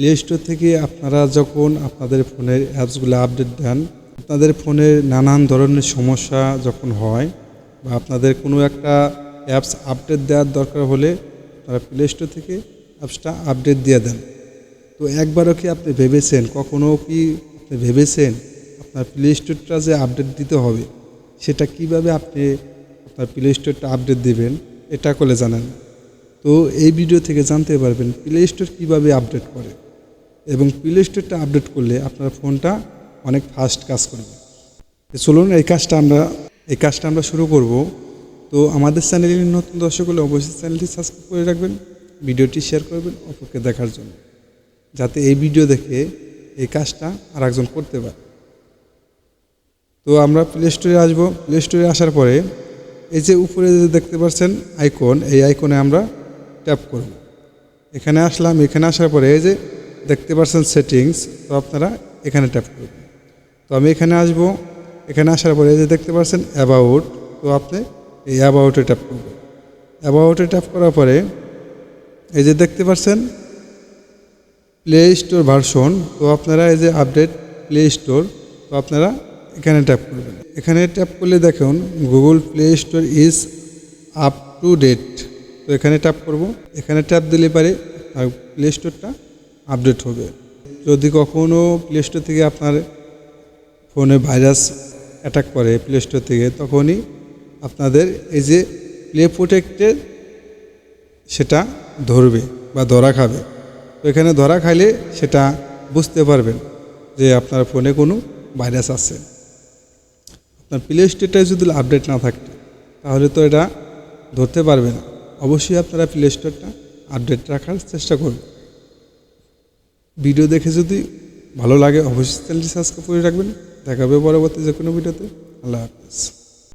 Play store থেকে আপনারা যখন আপনাদের ফোনের অ্যাপসগুলো আপডেট দেন, আপনাদের ফোনের নানান ধরনের সমস্যা যখন হয় বা আপনাদের কোনো একটা অ্যাপস আপডেট দেওয়ার দরকার হলে আপনারা প্লে স্টোর থেকে অ্যাপসটা আপডেট দিয়ে দেন। তো একবারও কি আপনি ভেবেছেন কখনও কি আপনি ভেবেছেন আপনার প্লে স্টোরটা যে আপডেট দিতে হবে, সেটা কীভাবে আপনি আপনার প্লে স্টোরটা আপডেট দেবেন, এটা করে জানেন। তো এই ভিডিও থেকে জানতে পারবেন প্লে স্টোর কীভাবে আপডেট করে। এবং প্লে স্টোরটা আপডেট করলে আপনার ফোনটা অনেক ফাস্ট কাজ করবে। চলুন এই কাজটা আমরা, এই কাজটা আমরা শুরু করব। তো আমাদের চ্যানেলের নতুন দর্শক হলে অবশ্যই চ্যানেলটি সাবস্ক্রাইব করে রাখবেন, ভিডিওটি শেয়ার করবেন অপরকে দেখার জন্য, যাতে এই ভিডিও দেখে এই কাজটা আর একজন করতে পারে। তো আমরা প্লে স্টোরে আসব। প্লে স্টোরে আসার পরে এই যে উপরে যে দেখতে পাচ্ছেন আইকন এই আইকনে আমরা ট্যাপ করব। এখানে আসলাম। এখানে আসার পরে এই যে দেখতে পাচ্ছেন সেটিংস তো আপনারা এখানে ট্যাপ করবেন তো আমি এখানে আসব, এখানে আসার পরে যে দেখতে পাচ্ছেন অ্যাবাউট তো আপনি এই অ্যাবাউটে ট্যাপ করবেন। অ্যাবাউটে ট্যাপ করার পরে এই যে দেখতে পাচ্ছেন প্লে স্টোর ভার্সন তো আপনারা এই যে আপডেট প্লে স্টোর তো আপনারা এখানে ট্যাপ করবেন। এখানে ট্যাপ করলে দেখুন Google Play Store is up to date তো এখানে ট্যাপ করব। এখানে ট্যাপ দিলে পারে প্লে স্টোরটা আপডেট হবে। যদি কখনও প্লে স্টোর থেকে আপনার ফোনে ভাইরাস অ্যাটাক করে প্লে স্টোর থেকে, তখনই আপনাদের এই যে প্লে প্রোটেক্টের সেটা ধরবে বা ধরা খাবে। তো এখানে ধরা খাইলে সেটা বুঝতে পারবেন যে আপনার ফোনে কোনো ভাইরাস আছে। আপনার প্লে স্টোরটায় যদি আপডেট না থাকে, তাহলে তো এটা ধরতে পারবে না। অবশ্যই আপনারা প্লে স্টোরটা আপডেট রাখার চেষ্টা করবেন ভিডিও দেখে যদি ভালো লাগে, অবশ্যই চ্যানেলটি সাবস্ক্রাইব করে রাখবেন। দেখাবে পরবর্তী যে কোনো ভিডিওতে। আল্লাহ হাফিজ।